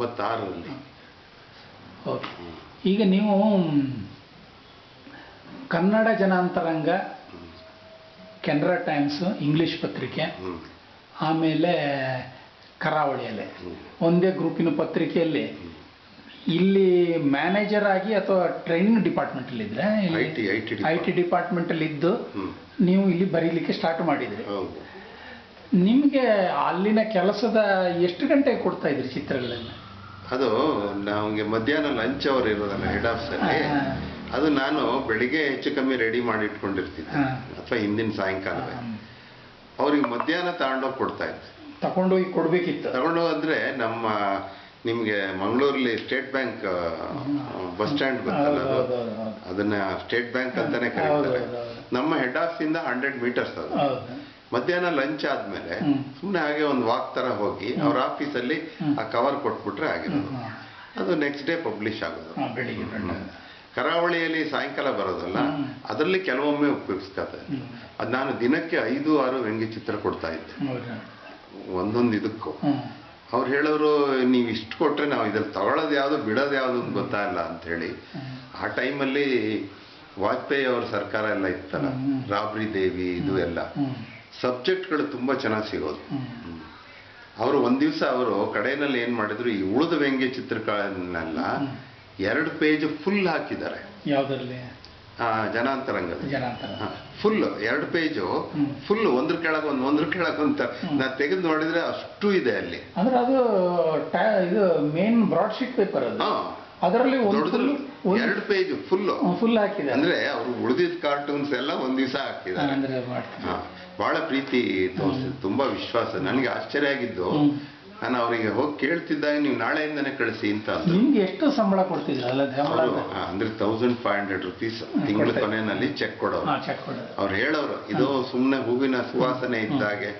ತೊಂಬತ್ತಾರರಲ್ಲಿ. Okay ಈಗ ನೀವು Kannada Janantaranga Canara Times English ಪತ್ರಿಕೆ ಆಮೇಲೆ ಕರಾವಳಿಯಲ್ಲಿ. ಒಂದೇ ಗ್ರೂಪಿನ ಪತ್ರಿಕೆಯಲ್ಲಿ. ಇಲ್ಲಿ ಮ್ಯಾನೇಜರ್ ಆಗಿ ಅಥವಾ ಟ್ರೈನಿಂಗ್ ಡಿಪಾರ್ಟ್ಮೆಂಟಲ್ಲಿ ಇದ್ರೆ IT IT ಐ ಟಿ ಡಿಪಾರ್ಟ್ಮೆಂಟಲ್ಲಿ ಇದ್ದು ನೀವು ಇಲ್ಲಿ ಬರೀಲಿಕ್ಕೆ ಸ್ಟಾರ್ಟ್ ಮಾಡಿದ್ರಿ. ನಿಮಗೆ ಅಲ್ಲಿನ ಕೆಲಸದ ಎಷ್ಟು ಗಂಟೆಗೆ ಕೊಡ್ತಾ ಇದ್ರಿ ಚಿತ್ರಗಳೆಲ್ಲ ಅದು ನಮಗೆ ಮಧ್ಯಾಹ್ನ ಲಂಚ್ ಅವರ್ ಇರೋದಲ್ಲ ಹೆಡ್ ಆಫ್ ಅಲ್ಲಿ. ಅದು ನಾನು ಬೆಳಿಗ್ಗೆ ಹೆಚ್ಚು ಕಮ್ಮಿ ರೆಡಿ ಮಾಡಿ ಇಟ್ಕೊಂಡಿರ್ತಿದ್ದೆ. ಅಥವಾ ಹಿಂದಿನ ಸಾಯಂಕಾಲವೇ. ಅವ್ರಿಗೆ ಮಧ್ಯಾಹ್ನ ತಗೊಂಡೋಗಿ ಕೊಡ್ತಾ ಇದ್ದೆ. ತಗೊಂಡೋಗಿ ಕೊಡ್ಬೇಕಿತ್ತು. ತಗೊಂಡು ಅಂದ್ರೆ ನಮ್ಮ ನಿಮ್ಗೆ ಮಂಗಳೂರಲ್ಲಿ ಸ್ಟೇಟ್ ಬ್ಯಾಂಕ್ ಬಸ್ ಸ್ಟ್ಯಾಂಡ್ ಗೊತ್ತಲ್ಲ ಅದು. ಹೌದು, ಹೌದು. ಅದನ್ನ ಸ್ಟೇಟ್ ಬ್ಯಾಂಕ್ ಅಂತಾನೆ ಕರೀತಾರೆ. ನಮ್ಮ ಹೆಡ್ ಆಫ್ ಇಂದ ಹಂಡ್ರೆಡ್ ಮೀಟರ್ಸ್ ಅದು. ಮಧ್ಯಾಹ್ನ ಲಂಚ್ ಆದ್ಮೇಲೆ. ಸುಮ್ಮನೆ ಹಾಗೆ ಒಂದು ವಾಕ್ ತರ ಹೋಗಿ ಅವ್ರ ಆಫೀಸಲ್ಲಿ. ಆ ಕವರ್ ಕೊಟ್ಬಿಟ್ರೆ ಆಗಿರೋದು ಅದು ನೆಕ್ಸ್ಟ್ ಡೇ ಪಬ್ಲಿಷ್ ಆಗೋದು ಬೆಳಿಗ್ಗೆ. ಕರಾವಳಿಯಲ್ಲಿ ಸಾಯಂಕಾಲ ಬರೋದಲ್ಲ ಅದರಲ್ಲಿ ಕೆಲವೊಮ್ಮೆ ಉಪಯೋಗಿಸ್ಕೊತ. ಅದು ನಾನು ದಿನಕ್ಕೆ ಐದು ಆರು ವ್ಯಂಗ್ಯ ಚಿತ್ರ ಕೊಡ್ತಾ ಇದ್ದೆ ಒಂದೊಂದು ಇದಕ್ಕೂ. ಅವ್ರು ಹೇಳೋರು ನೀವು ಇಷ್ಟು ಕೊಟ್ರೆ ನಾವು ಇದ್ರಲ್ಲಿ ತಗೊಳ್ಳೋದು ಯಾವುದು ಬಿಡೋದು ಯಾವುದು ಅಂತ ಗೊತ್ತಾಗಲ್ಲ ಅಂತ ಹೇಳಿ ಹ್ಮ್. ಆ ಟೈಮಲ್ಲಿ ವಾಜಪೇಯಿ ಅವ್ರ ಸರ್ಕಾರ ಎಲ್ಲ ಇತ್ತಲ್ಲ. ರಾಬ್ರಿ ದೇವಿ ಇದು ಎಲ್ಲ. ಸಬ್ಜೆಕ್ಟ್ಗಳು ತುಂಬ ಚೆನ್ನಾಗಿ ಸಿಗೋದು. ಅವರು ಒಂದು ದಿವಸ ಅವರು ಕಡೆಯಲ್ಲಿ ಏನು ಮಾಡಿದ್ರು ಈ ಉಳಿದ ವ್ಯಂಗ್ಯ ಚಿತ್ರಗಳನ್ನೆಲ್ಲ ಎರಡು ಪೇಜ್ ಫುಲ್ ಹಾಕಿದ್ದಾರೆ. ಯಾವುದರಲ್ಲಿ? ಜನಾಂತರಂಗದ ಜನಾಂತರ ಫುಲ್ ಎರಡು ಪೇಜು. ಫುಲ್ ಒಂದ್ರ ಕೆಳಗೆ ಒಂದು ಒಂದ್ರ ಕೆಳಗೆ ಅಂತ ನಾ ತೆಗೆದು ನೋಡಿದ್ರೆ ಅಷ್ಟು ಇದೆ ಅಲ್ಲಿ. ಅಂದ್ರೆ ಅದು ಇದು ಮೇನ್ ಬ್ರಾಡ್ ಶೀಟ್ ಪೇಪರ್ ಅದು. ಅದರಲ್ಲಿ ಎರಡು ಪೇಜ್ ಫುಲ್ ಫುಲ್ ಹಾಕಿದೆ ಅಂದ್ರೆ ಅವರು ಉಳಿದಿದ್ದ ಕಾರ್ಟೂನ್ಸ್ ಎಲ್ಲ ಒಂದ್ ದಿವಸ ಹಾಕಿದ್ದಾರೆ. ಬಹಳ ಪ್ರೀತಿ ತೋರಿಸಿದ್ರು ತುಂಬಾ ವಿಶ್ವಾಸ. ನನಗೆ ಆಶ್ಚರ್ಯ ಆಗಿದ್ದು. ನಾನು ಅವರಿಗೆ ಹೋಗಿ ಕೇಳ್ತಿದ್ದಾಗ ನೀವು ನಾಳೆಯಿಂದನೇ ಕಳಿಸಿ ಅಂತ ನಿಮ್ಗೆ ಎಷ್ಟು ಸಂಬಳ ಕೊಡ್ತಿದ್ರಲ್ಲ ಅಂದ್ರೆ ತೌಸಂಡ್ ಫೈವ್ ಹಂಡ್ರೆಡ್ ರುಪೀಸ್ ತಿಂಗಳ ಕೊನೆಯಲ್ಲಿ ಚೆಕ್ ಕೊಡೋರು. ಅವ್ರು ಹೇಳೋರು ಇದು ಸುಮ್ಮನೆ ಹೂವಿನ ಸುವಾಸನೆ ಇದ್ದಾಗೆ.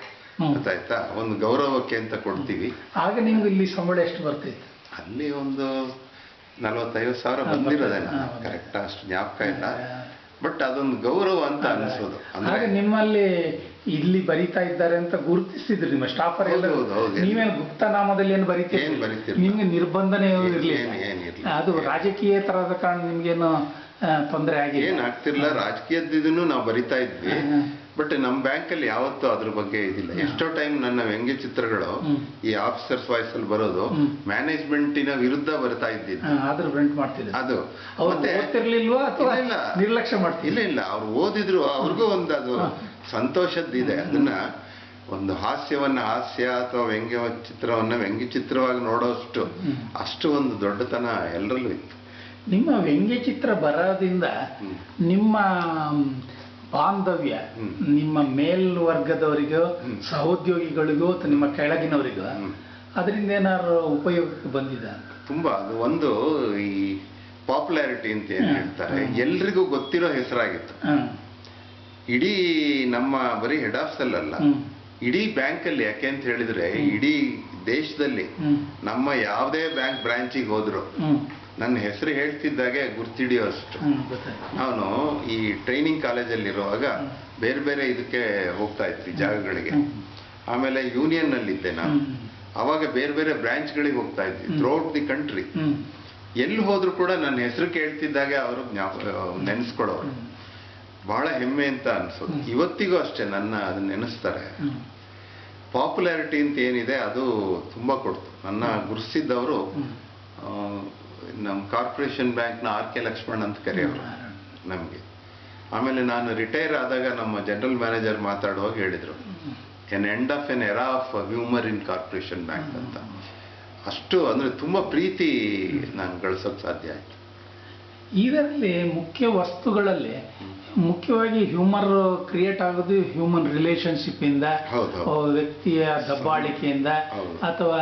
ಗೊತ್ತಾಯ್ತಾ? ಒಂದು ಗೌರವಕ್ಕೆ ಅಂತ ಕೊಡ್ತೀವಿ. ಆಗ ನಿಮ್ಗೆ ಇಲ್ಲಿ ಸಂಬಳ ಎಷ್ಟು ಬರ್ತಿತ್ತು? ಅಲ್ಲಿ ಒಂದು ನಲವತ್ತೈವತ್ತು ಸಾವಿರ ಬಂದಿರೋದೇನ. ಕರೆಕ್ಟ್ ಅಷ್ಟು ಜ್ಞಾಪಕ ಇಲ್ಲ. ಬಟ್ ಅದೊಂದು ಗೌರವ ಅಂತ ಅನಿಸೋದು. ಹಾಗೆ ನಿಮ್ಮಲ್ಲಿ ಇಲ್ಲಿ ಬರಿತಾ ಇದ್ದಾರೆ ಅಂತ ಗುರುತಿಸಿದ್ರು ನಿಮ್ಮ ಸ್ಟಾಫರ್ ಎಲ್ಲ. ನೀವೇನು ಗುಪ್ತ ನಾಮದಲ್ಲಿ ಏನು ಬರೀತೀರಿ? ನಿಮ್ಗೆ ನಿರ್ಬಂಧನೆ ಇರಲಿಲ್ಲ. ಅದು ರಾಜಕೀಯ ತರದ ಕಾರಣ ನಿಮ್ಗೇನು ತೊಂದರೆ ಆಗಿ ಏನ್ ಆಗ್ತಿರ್ಲಿಲ್ಲ. ರಾಜಕೀಯದಿದನ್ನು ನಾವು ಬರಿತಾ ಇದ್ವಿ. ಬಟ್ ನಮ್ಮ ಬ್ಯಾಂಕಲ್ಲಿ ಯಾವತ್ತೂ ಅದ್ರ ಬಗ್ಗೆ ಇದಿಲ್ಲ. ಎಷ್ಟೋ ಟೈಮ್ ನನ್ನ ವ್ಯಂಗ್ಯ ಚಿತ್ರಗಳು ಈ ಆಫೀಸರ್ಸ್ ವಾಯ್ಸ್ ಅಲ್ಲಿ ಬರೋದು. ಮ್ಯಾನೇಜ್ಮೆಂಟಿನ ವಿರುದ್ಧ ಬರ್ತಾ ಇದ್ದೀನಿ ಅದು. ನಿರ್ಲಕ್ಷ್ಯ ಇಲ್ಲ ಇಲ್ಲ. ಅವ್ರು ಓದಿದ್ರು ಅವ್ರಿಗೂ ಒಂದು ಅದು ಸಂತೋಷದ ಸಂತೋಷದ್ದಿದೆ ಅದನ್ನ ಒಂದು ಹಾಸ್ಯವನ್ನ ಹಾಸ್ಯ ಅಥವಾ ವ್ಯಂಗ್ಯ ಚಿತ್ರವನ್ನ ವ್ಯಂಗ್ಯ ಚಿತ್ರವಾಗಿ ನೋಡೋಷ್ಟು ಅಷ್ಟು ಒಂದು ದೊಡ್ಡತನ ಎಲ್ಲರಲ್ಲೂ ಇತ್ತು. ನಿಮ್ಮ ವ್ಯಂಗ್ಯ ಚಿತ್ರ ಬರೋದ್ರಿಂದ ನಿಮ್ಮ ಬಾಂಧವ್ಯ ನಿಮ್ಮ ಮೇಲ್ವರ್ಗದವರಿಗೂ ಸಹೋದ್ಯೋಗಿಗಳಿಗೂ ಅಥವಾ ನಿಮ್ಮ ಕೆಳಗಿನವರಿಗೂ. ಅದರಿಂದ ಏನಾದ್ರು ಉಪಯೋಗಕ್ಕೆ ಬಂದಿದೆ ತುಂಬಾ ಅದು ಒಂದು ಈ ಪಾಪ್ಯುಲಾರಿಟಿ ಅಂತ ಏನ್ ಹೇಳ್ತಾರೆ. ಎಲ್ರಿಗೂ ಗೊತ್ತಿರೋ ಹೆಸರಾಗಿತ್ತು. ಇಡೀ ನಮ್ಮ ಬರೀ ಹೆಡ್ ಆಫೀಸ್ ಅಲ್ಲ. ಇಡೀ ಬ್ಯಾಂಕ್ ಅಲ್ಲಿ ಯಾಕೆ ಅಂತ ಹೇಳಿದ್ರೆ ಇಡೀ ದೇಶದಲ್ಲಿ ನಮ್ಮ ಯಾವುದೇ ಬ್ಯಾಂಕ್ ಬ್ರಾಂಚಿಗೆ ಹೋದ್ರು. ನನ್ನ ಹೆಸರು ಹೇಳ್ತಿದ್ದಾಗೆ ಗುರ್ತಿಡಿಯೋ ಅಷ್ಟು ನಾನು ಈ ಟ್ರೈನಿಂಗ್ ಕಾಲೇಜಲ್ಲಿರುವಾಗ ಬೇರೆ ಬೇರೆ ಇದಕ್ಕೆ ಹೋಗ್ತಾ ಇದ್ವಿ ಜಾಗಗಳಿಗೆ. ಆಮೇಲೆ ಯೂನಿಯನ್ ಅಲ್ಲಿ ಇದ್ದೆ ನಾನು. ಅವಾಗ ಬೇರೆ ಬೇರೆ ಬ್ರಾಂಚ್ಗಳಿಗೆ ಹೋಗ್ತಾ ಇದ್ವಿ. Throughout the country. ಎಲ್ಲಿ ಹೋದ್ರು ಕೂಡ ನನ್ನ ಹೆಸರು ಕೇಳ್ತಿದ್ದಾಗೆ ಅವರು ನೆನೆಸ್ಕೊಡೋರು. ಹ್ಮ್. ಬಹಳ ಹೆಮ್ಮೆ ಅಂತ ಅನ್ಸೋದು. ಇವತ್ತಿಗೂ ಅಷ್ಟೇ ನನ್ನ ಅದನ್ನ ನೆನೆಸ್ತಾರೆ. ಪಾಪ್ಯುಲಾರಿಟಿ ಅಂತ ಏನಿದೆ ಅದು ತುಂಬಾ ಕೊಡ್ತು. ನನ್ನ ಗುರುಸಿದ್ದವರು. ನಮ್ಮ ಕಾರ್ಪೊರೇಷನ್ ಬ್ಯಾಂಕ್ನ ಆರ್ ಕೆ ಲಕ್ಷ್ಮಣ್ ಅಂತ ಕರೆಯೋರು ನಮಗೆ. ಆಮೇಲೆ ನಾನು ರಿಟೈರ್ ಆದಾಗ ನಮ್ಮ ಜನರಲ್ ಮ್ಯಾನೇಜರ್ ಮಾತಾಡುವಾಗ ಹೇಳಿದರು. An end of an era of humour in Corporation Bank ಅಂತ. ಅಷ್ಟು ಅಂದರೆ ತುಂಬ ಪ್ರೀತಿ ನಾನು ಗಳಿಸೋಕೆ ಸಾಧ್ಯ ಆಯಿತು. ಇದರಲ್ಲಿ ಮುಖ್ಯ ವಸ್ತುಗಳಲ್ಲಿ ಮುಖ್ಯವಾಗಿ ಹ್ಯೂಮರ್ ಕ್ರಿಯೇಟ್ ಆಗೋದು ಹ್ಯೂಮನ್ ರಿಲೇಶನ್ಶಿಪ್ ಇಂದ. ವ್ಯಕ್ತಿಯ ದಬ್ಬಾಳಿಕೆಯಿಂದ ಅಥವಾ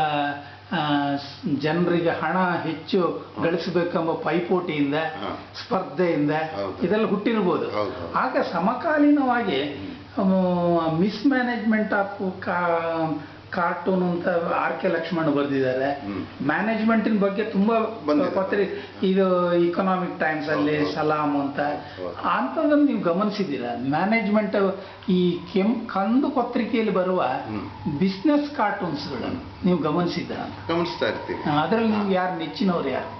ಜನರಿಗೆ ಹಣ ಹೆಚ್ಚು ಗಳಿಸಬೇಕೆಂಬ ಪೈಪೋಟಿಯಿಂದ. ಸ್ಪರ್ಧೆಯಿಂದ. ಇದೆಲ್ಲ ಹುಟ್ಟಿರ್ಬೋದು. ಆಗ ಸಮಕಾಲೀನವಾಗಿ ಮಿಸ್ಮ್ಯಾನೇಜ್ಮೆಂಟ್ ಆಫ್ ಕಾರ್ಟೂನ್ ಅಂತ ಆರ್ ಕೆ ಲಕ್ಷ್ಮಣ್ ಬರೆದಿದ್ದಾರೆ. ಮ್ಯಾನೇಜ್ಮೆಂಟ್ ಮ್ಯಾನೇಜ್ಮೆಂಟಿನ ಬಗ್ಗೆ ತುಂಬಾ. ಪತ್ರಿ ಇದು ಇಕನಾಮಿಕ್ ಟೈಮ್ಸ್ ಅಲ್ಲಿ. ಸಲಾಮ್ ಅಂತ. ಅಂತದನ್ನ ಅಂಥದ್ದನ್ನು ನೀವು ಗಮನಿಸಿದ್ದೀರಾ? ಮ್ಯಾನೇಜ್ಮೆಂಟ್ ಈ ಕೆಂ ಕಂದು ಪತ್ರಿಕೆಯಲ್ಲಿ ಬರುವ ಬಿಸ್ನೆಸ್ ಬಿಸ್ನೆಸ್ ಕಾರ್ಟೂನ್ಸ್ಗಳನ್ನು ನೀವು ಗಮನಿಸಿದ್ದೀರಾ ಗಮನಿಸ್ತಾ ಇರ್ತೀವಿ. ಅದರಲ್ಲಿ ನೀವು ಯಾರು ನೆಚ್ಚಿನವ್ರು ಯಾರು?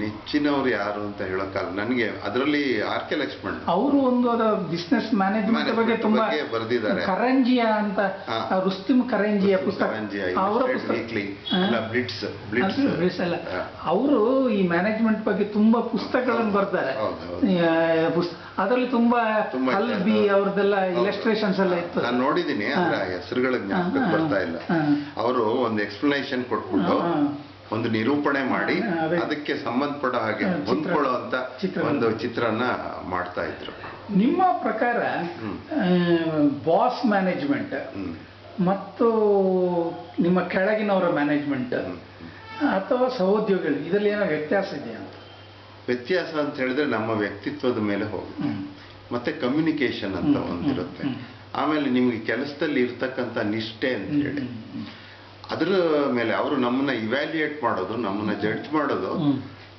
ನೆಚ್ಚಿನವ್ರು ಯಾರು ಅಂತ ಹೇಳೋಕ್ಕಲ್ಲ ನನಗೆ ಅದರಲ್ಲಿ ಆರ್ ಕೆ ಲಕ್ಷ್ಮಣ್. ಅವರು ಒಂದು ಅದ ಬಿಸ್ನೆಸ್ ಮ್ಯಾನೇಜ್ಮೆಂಟ್ ಬಗ್ಗೆ ತುಂಬಾ ಬರೆದಿದ್ದಾರೆ. ಕರಂಜಿಯ ಅಂತ ರುಸ್ತಿಮ್ ಕರಂಜಿಯ ಪುಸ್ತಕ ಅವರ ಬ್ಲಿಟ್ಸ್ ಬ್ಲಿಟ್ಸ್ ಅಲ್ಲ ಅವರು ಈ ಮ್ಯಾನೇಜ್ಮೆಂಟ್ ಬಗ್ಗೆ ತುಂಬಾ ಪುಸ್ತಕಗಳನ್ನು ಬರ್ತಾರೆ. ಅದರಲ್ಲಿ ತುಂಬಾ ಅಲ್ಬಿ ಅವ್ರದ್ದೆಲ್ಲ ಇಲೆಸ್ಟ್ರೇಷನ್ಸ್ ಎಲ್ಲ ಇತ್ತು. ನಾನು ನೋಡಿದ್ದೀನಿ ಅದರ ಹೆಸರುಗಳ ಜ್ಞಾಪಕಕ್ಕೆ ಬರ್ತಾ ಇಲ್ಲ. ಅವರು ಒಂದು ಎಕ್ಸ್ಪ್ಲನೇಷನ್ ಕೊಟ್ಬಿಟ್ಟು. ಒಂದು ನಿರೂಪಣೆ ಮಾಡಿ ಅದಕ್ಕೆ ಸಂಬಂಧಪಡೋ ಹಾಗೆ ಹೊಂದ್ಕೊಳ್ಳುವಂತ. ಒಂದು ಚಿತ್ರನ ಮಾಡ್ತಾ ಇದ್ರು. ನಿಮ್ಮ ಪ್ರಕಾರ ಬಾಸ್ ಮ್ಯಾನೇಜ್ಮೆಂಟ್ ಮತ್ತು ನಿಮ್ಮ ಕೆಳಗಿನವರ ಮ್ಯಾನೇಜ್ಮೆಂಟ್ ಅಥವಾ ಸಹೋದ್ಯೋಗಿಗಳು ಇದರಲ್ಲಿ ಏನೋ ವ್ಯತ್ಯಾಸ ಇದೆಯಾ ಅಂತ? ವ್ಯತ್ಯಾಸ ಅಂತ ಹೇಳಿದ್ರೆ ನಮ್ಮ ವ್ಯಕ್ತಿತ್ವದ ಮೇಲೆ ಹೋಗುತ್ತೆ. ಮತ್ತೆ ಕಮ್ಯುನಿಕೇಶನ್ ಅಂತ ಒಂದಿರುತ್ತೆ. ಆಮೇಲೆ ನಿಮಗೆ ಕೆಲಸದಲ್ಲಿ ಇರ್ತಕ್ಕಂಥ ನಿಷ್ಠೆ ಅಂತ ಹೇಳಿ. ಅದ್ರ ಮೇಲೆ ಅವರು ನಮ್ಮನ್ನ ಇವ್ಯಾಲ್ಯೂಯೇಟ್ ಮಾಡೋದು ನಮ್ಮನ್ನ ಜಡ್ಜ್ ಮಾಡೋದು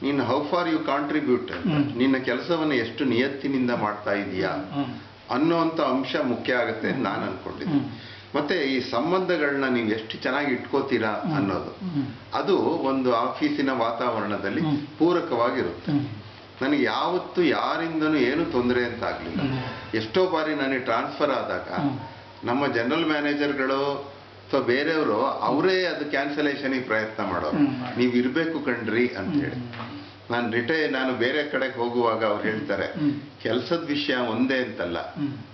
ನೀನ್ ಹೌ ಫಾರ್ ಯು ಕಾಂಟ್ರಿಬ್ಯೂಟ್ ನಿನ್ನ ಕೆಲಸವನ್ನು ಎಷ್ಟು ನಿಯತ್ತಿನಿಂದ ಮಾಡ್ತಾ ಇದೀಯಾ ಅನ್ನೋಂತ ಅನ್ನೋಂಥ ಅಂಶ ಮುಖ್ಯ ಆಗುತ್ತೆ ಅಂತ ನಾನು ಅನ್ಕೊಂಡಿದ್ದೀನಿ. ಮತ್ತೆ ಈ ಸಂಬಂಧಗಳನ್ನ ನೀವು ಎಷ್ಟು ಚೆನ್ನಾಗಿ ಇಟ್ಕೋತೀರಾ ಅನ್ನೋದು. ಅದು ಒಂದು ಆಫೀಸಿನ ವಾತಾವರಣದಲ್ಲಿ ಪೂರಕವಾಗಿರುತ್ತೆ. ನನಗೆ ಯಾವತ್ತು ಯಾರಿಂದನೂ ಏನು ತೊಂದರೆ ಅಂತ ಆಗ್ಲಿಲ್ಲ. ಎಷ್ಟೋ ಬಾರಿ ನನಗೆ ಟ್ರಾನ್ಸ್ಫರ್ ಆದಾಗ ನಮ್ಮ ಜನರಲ್ ಮ್ಯಾನೇಜರ್ಗಳು ಅಥವಾ ಬೇರೆಯವರು ಅವರೇ ಅದು ಕ್ಯಾನ್ಸಲೇಷನಿಗೆ ಪ್ರಯತ್ನ ಮಾಡೋರು. ನೀವು ಇರಬೇಕು ಕಣ್ರಿ ಅಂತ ಹೇಳಿ ನಾನು ರಿಟೈರ್ ನಾನು ಬೇರೆ ಕಡೆಗೆ ಹೋಗುವಾಗ ಅವ್ರು ಹೇಳ್ತಾರೆ. ಕೆಲಸದ ವಿಷಯ ಒಂದೇ ಅಂತಲ್ಲ.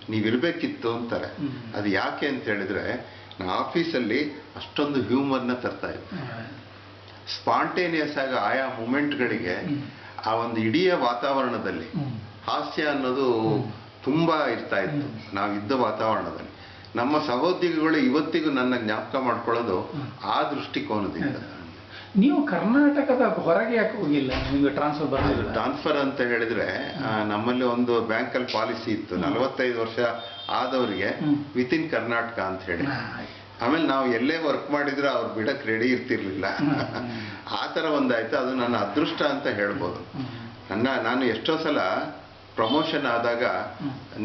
ನೀವಿರ್ಬೇಕಿತ್ತು ಅಂತಾರೆ. ಅದು ಯಾಕೆ ಅಂತ ಹೇಳಿದ್ರೆ ನಾ ಆಫೀಸಲ್ಲಿ ಅಷ್ಟೊಂದು ಹ್ಯೂಮರ್ನ ತರ್ತಾ ಇದ್ದೆ ಸ್ಪಾಂಟೇನಿಯಸ್ ಆಗಿ ಆಯಾ ಮೂಮೆಂಟ್ಗಳಿಗೆ. ಆ ಒಂದು ಇಡೀ ವಾತಾವರಣದಲ್ಲಿ ಹಾಸ್ಯ ಅನ್ನೋದು ತುಂಬಾ ಇರ್ತಾ ಇತ್ತು. ನಾವಿದ್ದ ವಾತಾವರಣದಲ್ಲಿ. ನಮ್ಮ ಸಹೋದ್ಯೋಗಿಗಳು ಇವತ್ತಿಗೂ ನನ್ನ ಜ್ಞಾಪಕ ಮಾಡ್ಕೊಳ್ಳೋದು ಆ ದೃಷ್ಟಿಕೋನದಿಂದ. ನೀವು ಕರ್ನಾಟಕದ ಹೊರಗೆ ಯಾಕೆ ಹೋಗಿಲ್ಲ? ನಿಮಗೆ ಟ್ರಾನ್ಸ್ಫರ್ ಬರಲಿಲ್ಲ ಟ್ರಾನ್ಸ್ಫರ್ ಅಂತ ಹೇಳಿದ್ರೆ ನಮ್ಮಲ್ಲಿ ಒಂದು ಬ್ಯಾಂಕಲ್ಲಿ ಪಾಲಿಸಿ ಇತ್ತು. ನಲವತ್ತೈದು ವರ್ಷ ಆದವರಿಗೆ. ವಿತ್ ಇನ್ ಕರ್ನಾಟಕ ಅಂತ ಹೇಳಿ. ಆಮೇಲೆ ನಾವು ಎಲ್ಲೇ ವರ್ಕ್ ಮಾಡಿದ್ರೆ ಅವ್ರು ಬಿಡಕ್ ರೆಡಿ ಇರ್ತಿರ್ಲಿಲ್ಲ. ಆ ಥರ ಒಂದಾಯ್ತು. ಅದು ನನ್ನ ಅದೃಷ್ಟ ಅಂತ ಹೇಳ್ಬೋದು. ನನ್ನ ನಾನು ಎಷ್ಟೋ ಸಲ ಪ್ರಮೋಷನ್ ಆದಾಗ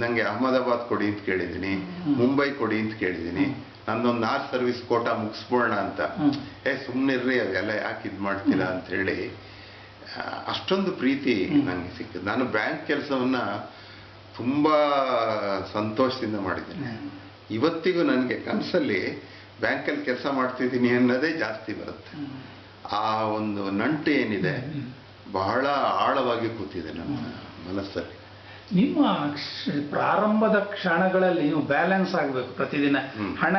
ನನಗೆ ಅಹಮದಾಬಾದ್ ಕೊಡಿ ಅಂತ ಕೇಳಿದ್ದೀನಿ ಮುಂಬೈ ಕೊಡಿ ಅಂತ ಕೇಳಿದ್ದೀನಿ. ನನ್ನೊಂದು ನಾರ್ ಸರ್ವಿಸ್ ಕೋಟಾ ಮುಗಿಸ್ಬೋಣ ಅಂತ. ಏ ಸುಮ್ಮನಿರ್ರಿ ಅದೆಲ್ಲ ಯಾಕೆ ಇದು ಮಾಡ್ತೀರಾ ಅಂತ ಹೇಳಿ ಅಷ್ಟೊಂದು ಪ್ರೀತಿ ನನಗೆ ಸಿಕ್ಕಿದೆ ನಾನು ಬ್ಯಾಂಕ್ ಕೆಲಸವನ್ನ ತುಂಬಾ ಸಂತೋಷದಿಂದ ಮಾಡಿದ್ದೀನಿ. ಇವತ್ತಿಗೂ ನನಗೆ ಕನಸಲ್ಲಿ ಬ್ಯಾಂಕಲ್ಲಿ ಕೆಲಸ ಮಾಡ್ತಿದ್ದೀನಿ ಅನ್ನೋದೇ ಜಾಸ್ತಿ ಬರುತ್ತೆ. ಆ ಒಂದು ನಂಟು ಏನಿದೆ ಬಹಳ ಆಳವಾಗಿ ಕೂತಿದೆ ನನ್ನ ಮನಸ್ಸಲ್ಲಿ. ನಿಮ್ಮ ಪ್ರಾರಂಭದ ಕ್ಷಣಗಳಲ್ಲಿ ನೀವು ಬ್ಯಾಲೆನ್ಸ್ ಆಗಬೇಕು ಪ್ರತಿದಿನ. ಹಣ.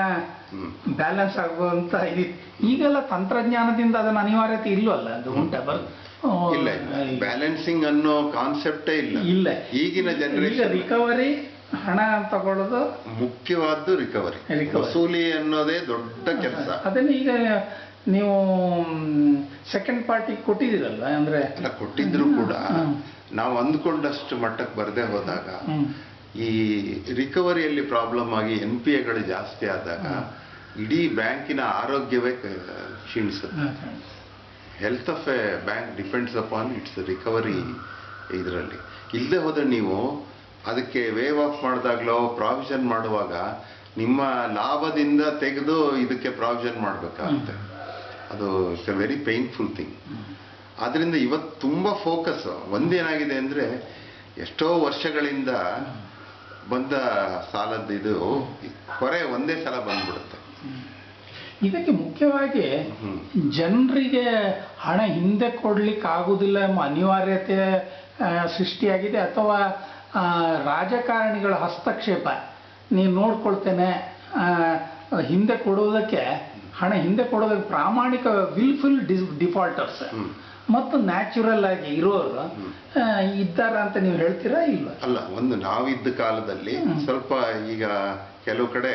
ಬ್ಯಾಲೆನ್ಸ್ ಆಗುವಂತ ಇದೆ ಈಗೆಲ್ಲ ತಂತ್ರಜ್ಞಾನದಿಂದ ಅದನ್ನು ಅನಿವಾರ್ಯತೆ ಇಲ್ಲವಲ್ಲ ಅದು ಉಂಟ? ಬರ್ ಇಲ್ಲ ಬ್ಯಾಲೆನ್ಸಿಂಗ್ ಅನ್ನೋ ಕಾನ್ಸೆಪ್ಟೇ ಇಲ್ಲ. ಇಲ್ಲ. ಈಗಿನ ಈಗ ಜನರೇಷನ್ ರಿಕವರಿ ಹಣ ತಗೊಳ್ಳೋದು ಮುಖ್ಯವಾದ್ದು ರಿಕವರಿ ವಸೂಲಿ ಅನ್ನೋದೇ ದೊಡ್ಡ ಕೆಲಸ. ಅದನ್ನ ಈಗ ನೀವು ಸೆಕೆಂಡ್ ಪಾರ್ಟಿ ಕೊಟ್ಟಿದ್ದೀರಲ್ಲ ಅಂದ್ರೆ ಕೊಟ್ಟಿದ್ರು ಕೂಡ. ನಾವು ಅಂದ್ಕೊಂಡಷ್ಟು ಮಟ್ಟಕ್ಕೆ ಬರದೇ ಹೋದಾಗ. ಈ ರಿಕವರಿಯಲ್ಲಿ ಪ್ರಾಬ್ಲಮ್ ಆಗಿ ಎನ್ ಪಿ ಎಗಳು ಜಾಸ್ತಿ ಆದಾಗ ಇಡೀ ಬ್ಯಾಂಕಿನ ಆರೋಗ್ಯವೇ ಕ್ಷೀಣಿಸುತ್ತೆ. Health of a bank depends upon its recovery ಇದರಲ್ಲಿ. ಇಲ್ಲದೆ ಹೋದ್ರೆ ನೀವು ಅದಕ್ಕೆ ವೇವ್ ಆಫ್ ಮಾಡಿದಾಗಲೋ ಪ್ರಾವಿಷನ್ ಮಾಡುವಾಗ ನಿಮ್ಮ ಲಾಭದಿಂದ ತೆಗೆದು ಇದಕ್ಕೆ ಪ್ರಾವಿಷನ್ ಮಾಡಬೇಕಾಗುತ್ತೆ. ಅದು it's a very painful thing ಆದ್ರಿಂದ ಇವತ್ತು ತುಂಬ ಫೋಕಸ್ ಒಂದೇನಾಗಿದೆ ಅಂದರೆ ಎಷ್ಟೋ ವರ್ಷಗಳಿಂದ ಬಂದ ಸಾಲದ ಇದು ಹೊರೆ ಒಂದೇ ಸಲ ಬಂದ್ಬಿಡುತ್ತೆ. ಇದಕ್ಕೆ ಮುಖ್ಯವಾಗಿ ಜನರಿಗೆ ಹಣ ಹಿಂದೆ ಕೊಡ್ಲಿಕ್ಕೆ ಆಗುದಿಲ್ಲ ಎಂಬ ಅನಿವಾರ್ಯತೆ ಸೃಷ್ಟಿಯಾಗಿದೆ. ಅಥವಾ ರಾಜಕಾರಣಿಗಳ ಹಸ್ತಕ್ಷೇಪ. ನೀವು ನೋಡ್ಕೊಳ್ತೇನೆ ಹಿಂದೆ ಕೊಡುವುದಕ್ಕೆ ಹಣ ಹಿಂದೆ ಕೊಡೋದಕ್ಕೆ ಪ್ರಾಮಾಣಿಕ ವಿಲ್ಫುಲ್ ಡಿಫಾಲ್ಟರ್ಸ್ ಹ್ಮ್. ಮತ್ತು ನ್ಯಾಚುರಲ್ ಆಗಿ ಇರೋರು ಇದ್ದಾರ ಅಂತ ನೀವು ಹೇಳ್ತೀರಾ ಇಲ್ಲ ಅಲ್ಲ ಒಂದು ನಾವಿದ್ದ ಕಾಲದಲ್ಲಿ ಸ್ವಲ್ಪ ಈಗ ಕೆಲವು ಕಡೆ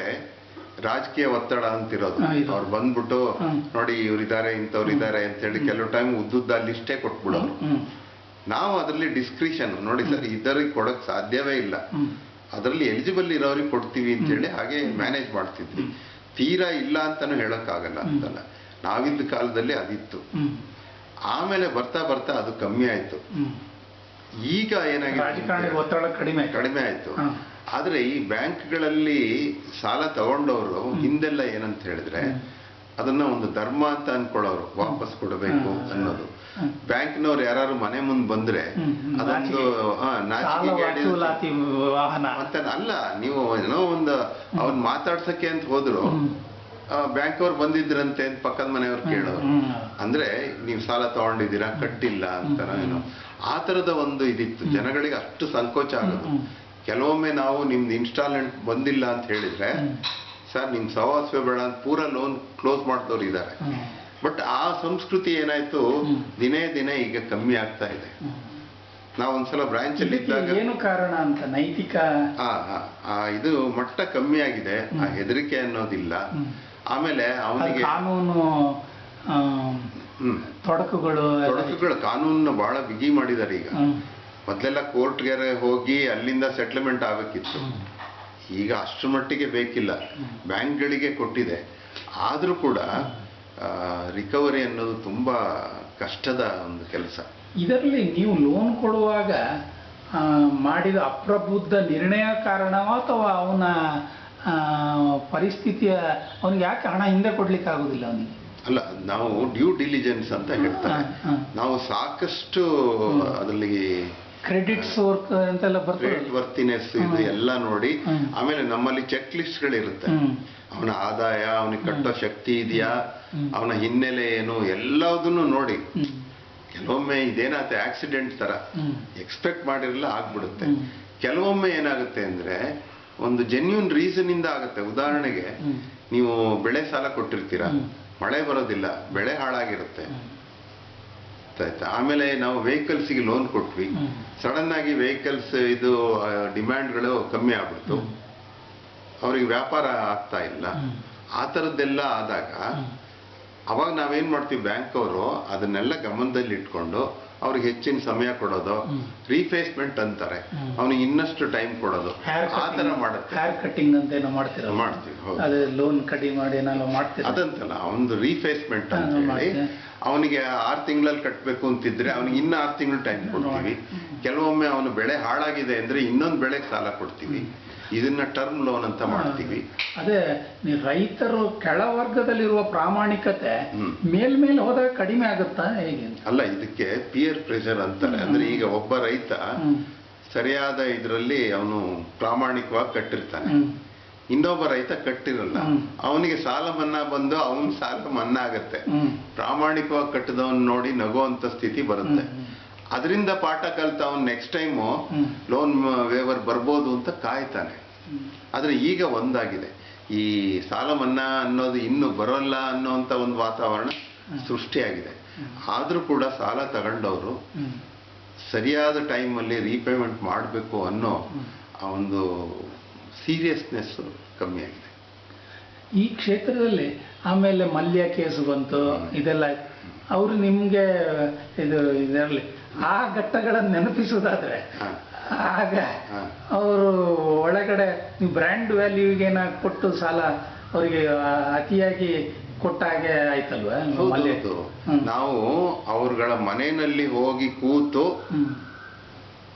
ರಾಜಕೀಯ ಒತ್ತಡ ಅಂತಿರೋದು. ಅವ್ರು ಬಂದ್ಬಿಟ್ಟು. ನೋಡಿ ಇವ್ರಿದ್ದಾರೆ ಇಂಥವ್ರಿದ್ದಾರೆ ಅಂತ ಹೇಳಿ ಕೆಲವು ಟೈಮ್ ಉದ್ದುದ್ದ ಲಿಸ್ಟೇ ಕೊಟ್ಬಿಡೋರು. ನಾವು ಅದರಲ್ಲಿ ಡಿಸ್ಕ್ರಿಷನ್ ನೋಡಿ ಸರ್ ಇದರಿಗೆ ಕೊಡಕ್ ಸಾಧ್ಯವೇ ಇಲ್ಲ. ಅದರಲ್ಲಿ ಎಲಿಜಿಬಲ್ ಇರೋರಿಗೆ ಕೊಡ್ತೀವಿ ಅಂತ ಹೇಳಿ ಹಾಗೆ ಮ್ಯಾನೇಜ್ ಮಾಡ್ತಿದ್ವಿ. ತೀರಾ ಇಲ್ಲ ಅಂತಾನು ಹೇಳಕ್ಕಾಗಲ್ಲ ಅಂತಲ್ಲ. ನಾವಿದ್ದ ಕಾಲದಲ್ಲಿ ಅದಿತ್ತು. ಆಮೇಲೆ ಬರ್ತಾ ಬರ್ತಾ ಅದು ಕಮ್ಮಿ ಆಯ್ತು ಈಗ ಏನಾಗಿದೆ ಒತ್ತಡ ಕಡಿಮೆ ಆಯ್ತು. ಕಡಿಮೆ ಆಯ್ತು. ಆದ್ರೆ ಈ ಬ್ಯಾಂಕ್ಗಳಲ್ಲಿ ಸಾಲ ತಗೊಂಡವರು ಹಿಂದೆಲ್ಲ ಏನಂತ ಹೇಳಿದ್ರೆ ಅದನ್ನ ಒಂದು ಧರ್ಮ ಅಂತ ಅನ್ಕೊಳ್ಳೋರು ವಾಪಸ್ ಕೊಡಬೇಕು. ಅನ್ನೋದು. ಬ್ಯಾಂಕ್ನವ್ರು ಯಾರು ಮನೆ ಮುಂದೆ ಬಂದ್ರೆ. ಅದೊಂದು ಅಲ್ಲ ನೀವು ಏನೋ ಒಂದು ಅವ್ನ್ ಮಾತಾಡ್ಸಕ್ಕೆ ಅಂತ ಹೋದ್ರು. ಬ್ಯಾಂಕ್ ಅವ್ರು ಬಂದಿದ್ರಂತೆ ಅಂತ ಪಕ್ಕದ ಮನೆಯವ್ರು ಕೇಳೋರು. ಅಂದ್ರೆ ನೀವು ಸಾಲ ತಗೊಂಡಿದ್ದೀರಾ ಕಟ್ಟಿಲ್ಲ ಅಂತಾರ ಏನೋ. ಆ ತರದ ಒಂದು ಇದಿತ್ತು. ಜನಗಳಿಗೆ ಅಷ್ಟು ಸಂಕೋಚ ಆಗೋದು. ಕೆಲವೊಮ್ಮೆ ನಾವು ನಿಮ್ದು ಇನ್ಸ್ಟಾಲ್ಮೆಂಟ್ ಬಂದಿಲ್ಲ ಅಂತ ಹೇಳಿದ್ರೆ ಸರ್ ನಿಮ್ ಸಹವಾಸವೇ ಬೇಡ ಅಂತ ಪೂರ ಲೋನ್ ಕ್ಲೋಸ್ ಮಾಡಿದವ್ರು ಇದ್ದಾರೆ. ಬಟ್ ಆ ಸಂಸ್ಕೃತಿ ಏನಾಯ್ತು? ದಿನೇ ದಿನೇ ಈಗ ಕಮ್ಮಿ ಆಗ್ತಾ ಇದೆ. ನಾವು ಒಂದ್ಸಲ ಬ್ರಾಂಚ್ ಅಲ್ಲಿ ಇದ್ದಾಗ ಏನು ಕಾರಣ ಅಂತ? ನೈತಿಕ ಇದು ಮಟ್ಟ ಕಮ್ಮಿ ಆಗಿದೆ. ಆ ಹೆದರಿಕೆ ಅನ್ನೋದಿಲ್ಲ. ಆಮೇಲೆ ಅವನಿಗೆ ಕಾನೂನು ತೊಡಕುಗಳು ತೊಡಕುಗಳು ಕಾನೂನನ್ನ ಬಹಳ ಬಿಗಿ ಮಾಡಿದ್ದಾರೆ ಈಗ. ಮೊದಲೆಲ್ಲ ಕೋರ್ಟ್ಗೆ ಹೋಗಿ ಅಲ್ಲಿಂದ ಸೆಟ್ಲ್ಮೆಂಟ್ ಆಗಬೇಕಿತ್ತು. ಈಗ ಅಷ್ಟರ ಮಟ್ಟಿಗೆ ಬೇಕಿಲ್ಲ. ಬ್ಯಾಂಕ್ಗಳಿಗೆ ಕೊಟ್ಟಿದೆ. ಆದರೂ ಕೂಡ ರಿಕವರಿ ಅನ್ನೋದು ತುಂಬ ಕಷ್ಟದ ಒಂದು ಕೆಲಸ. ಇದರಲ್ಲಿ ನೀವು ಲೋನ್ ಕೊಡುವಾಗ ಮಾಡಿದ ಅಪ್ರಬುದ್ಧ ನಿರ್ಣಯ ಕಾರಣವೋ ಅಥವಾ ಅವನ ಪರಿಸ್ಥಿತಿಯ ಅವನಿಗೆ ಯಾಕೆ ಹಣ ಹಿಂದೆ ಕೊಡ್ಲಿಕ್ಕೆ ಆಗುದಿಲ್ಲ ಅವನಿಗೆ? ಅಲ್ಲ ನಾವು ಡ್ಯೂ ಡಿಲಿಜೆನ್ಸ್ ಅಂತ ಹೇಳ್ತಾರೆ. ನಾವು ಸಾಕಷ್ಟು ಅದರಲ್ಲಿ ಕ್ರೆಡಿಟ್ಸ್ ವರ್ಕ್ ಅಂತೆಲ್ಲ ವರ್ತಿನೆಸ್ ಇದು ಎಲ್ಲ ನೋಡಿ ಆಮೇಲೆ ನಮ್ಮಲ್ಲಿ ಚೆಕ್ ಲಿಸ್ಟ್ಗಳಿರುತ್ತೆ ಗಳಿರುತ್ತೆ ಅವನ ಆದಾಯ ಅವನಿಗೆ ಕಟ್ಟೋ ಶಕ್ತಿ ಇದೆಯಾ. ಅವನ ಹಿನ್ನೆಲೆ ಏನು? ಎಲ್ಲದನ್ನು ನೋಡಿ. ಕೆಲವೊಮ್ಮೆ ಇದೇನಾಗುತ್ತೆ ಆಕ್ಸಿಡೆಂಟ್ ತರ ಎಕ್ಸ್ಪೆಕ್ಟ್ ಮಾಡಿರಲ್ಲ ಆಗ್ಬಿಡುತ್ತೆ. ಕೆಲವೊಮ್ಮೆ ಏನಾಗುತ್ತೆ ಅಂದ್ರೆ ಒಂದು ಜೆನ್ಯೂನ್ ರೀಸನ್ ಇಂದ ಆಗುತ್ತೆ. ಉದಾಹರಣೆಗೆ ನೀವು ಬೆಳೆ ಸಾಲ ಕೊಟ್ಟಿರ್ತೀರಾ? ಮಳೆ ಬರೋದಿಲ್ಲ ಬೆಳೆ ಹಾಳಾಗಿರುತ್ತೆ. ಆಮೇಲೆ ನಾವು ವೆಹಿಕಲ್ಸ್ಗೆ ಲೋನ್ ಕೊಟ್ವಿ. ಸಡನ್ ಆಗಿ ವೆಹಿಕಲ್ಸ್ ಇದು ಡಿಮ್ಯಾಂಡ್ಗಳು ಕಮ್ಮಿ ಆಗ್ಬಿಡ್ತು. ಅವ್ರಿಗೆ ವ್ಯಾಪಾರ ಆಗ್ತಾ ಇಲ್ಲ. ಆ ಥರದ್ದೆಲ್ಲ ಆದಾಗ. ಅವಾಗ ನಾವೇನ್ ಮಾಡ್ತೀವಿ? ಬ್ಯಾಂಕ್ ಅವರು ಅದನ್ನೆಲ್ಲ ಗಮನದಲ್ಲಿ ಇಟ್ಕೊಂಡು ಅವ್ರಿಗೆ ಹೆಚ್ಚಿನ ಸಮಯ ಕೊಡೋದು ರೀಫೇಸ್ಮೆಂಟ್ ಅಂತಾರೆ. ಅವ್ನಿಗೆ ಇನ್ನಷ್ಟು ಟೈಮ್ ಕೊಡೋದು. ಆ ಥರ ಮಾಡುತ್ತೆ. ಹೇರ್ ಕಟಿಂಗ್ ಅಂತ ಏನೋ ಮಾಡ್ತೀರ ಮಾಡ್ತೀವಿ, ಹೌದು. ಅದೇ ಲೋನ್ ಕಟಿಂಗ್ ಮಾಡಿ ಏನಾದ್ರು ಮಾಡ್ತೀವಿ ಅದಂತಲ್ಲ ಅವನದು ರೀಫೇಸ್ಮೆಂಟ್ ಅಂತ ಹೇಳಿ. ಅವನಿಗೆ ಆರು ತಿಂಗಳಲ್ಲಿ ಕಟ್ಟಬೇಕು ಅಂತಿದ್ರೆ ಅವನಿಗೆ ಇನ್ನ ಆರು ತಿಂಗಳು ಟೈಮ್ ಕೊಡ್ತೀವಿ. ಕೆಲವೊಮ್ಮೆ ಅವನು ಬೆಳೆ ಹಾಳಾಗಿದೆ ಅಂದ್ರೆ ಇನ್ನೊಂದು ಬೆಳೆಗೆ ಸಾಲ ಕೊಡ್ತೀವಿ. ಇದನ್ನ ಟರ್ಮ್ ಲೋನ್ ಅಂತ ಮಾಡ್ತೀವಿ. ಅದೇ ರೈತರು ಕೆಳವರ್ಗದಲ್ಲಿರುವ ಪ್ರಾಮಾಣಿಕತೆ. ಮೇಲ್ಮೇಲೆ ಹೋದಾಗ ಕಡಿಮೆ ಆಗುತ್ತಾ ಹೇಗೆ? ಅಲ್ಲ ಇದಕ್ಕೆ ಪಿಯರ್ ಪ್ರೆಷರ್ ಅಂತಾರೆ. ಅಂದ್ರೆ ಈಗ ಒಬ್ಬ ರೈತ ಸರಿಯಾದ ಇದರಲ್ಲಿ ಅವನು ಪ್ರಾಮಾಣಿಕವಾಗಿ ಕಟ್ಟಿರ್ತಾನೆ. ಇನ್ನೊಬ್ಬ ರೈತ ಕಟ್ಟಿರಲ್ಲ. ಅವನಿಗೆ ಸಾಲ ಮನ್ನಾ ಬಂದು ಅವನ ಸಾಲ ಮನ್ನಾ ಆಗತ್ತೆ. ಪ್ರಾಮಾಣಿಕವಾಗಿ ಕಟ್ಟಿದವನ್ ನೋಡಿ ನಗುವಂತ ಸ್ಥಿತಿ ಬರುತ್ತೆ. ಅದರಿಂದ ಪಾಠ ಕಲ್ತ ಅವ್ನು ನೆಕ್ಸ್ಟ್ ಟೈಮು ಲೋನ್ ವೇವರ್ ಬರ್ಬೋದು ಅಂತ ಕಾಯ್ತಾನೆ. ಆದರೆ ಈಗ ಒಂದಾಗಿದೆ. ಈ ಸಾಲ ಮನ್ನಾ ಅನ್ನೋದು ಇನ್ನು ಬರೋಲ್ಲ ಅನ್ನೋಂಥ ಒಂದು ವಾತಾವರಣ ಸೃಷ್ಟಿಯಾಗಿದೆ. ಆದರೂ ಕೂಡ ಸಾಲ ತಗೊಂಡವರು. ಸರಿಯಾದ ಟೈಮಲ್ಲಿ ರೀಪೇಮೆಂಟ್ ಮಾಡಬೇಕು ಅನ್ನೋ ಆ ಒಂದು ಸೀರಿಯಸ್ನೆಸ್ ಕಮ್ಮಿ ಆಗಿದೆ. ಈ ಕ್ಷೇತ್ರದಲ್ಲಿ ಆಮೇಲೆ ಮಲ್ಯ ಕೇಸ್ ಬಂತು ಇದೆಲ್ಲ ಅವರು ನಿಮಗೆ ಇದು ಇದರಲ್ಲಿ ಆ ಘಟ್ಟಗಳನ್ನು ನೆನಪಿಸುವುದಾದ್ರೆ. ಆಗ ಅವರು ಒಳಗಡೆ ನೀವು ಬ್ರ್ಯಾಂಡ್ ವ್ಯಾಲ್ಯೂಗೇನ ಕೊಟ್ಟು ಸಾಲ ಅವರಿಗೆ ಅತಿಯಾಗಿ ಕೊಟ್ಟ ಹಾಗೆ ಆಯ್ತಲ್ವಾ. ನಾವು ಅವ್ರಗಳ ಮನೆಯಲ್ಲಿ ಹೋಗಿ ಕೂತು.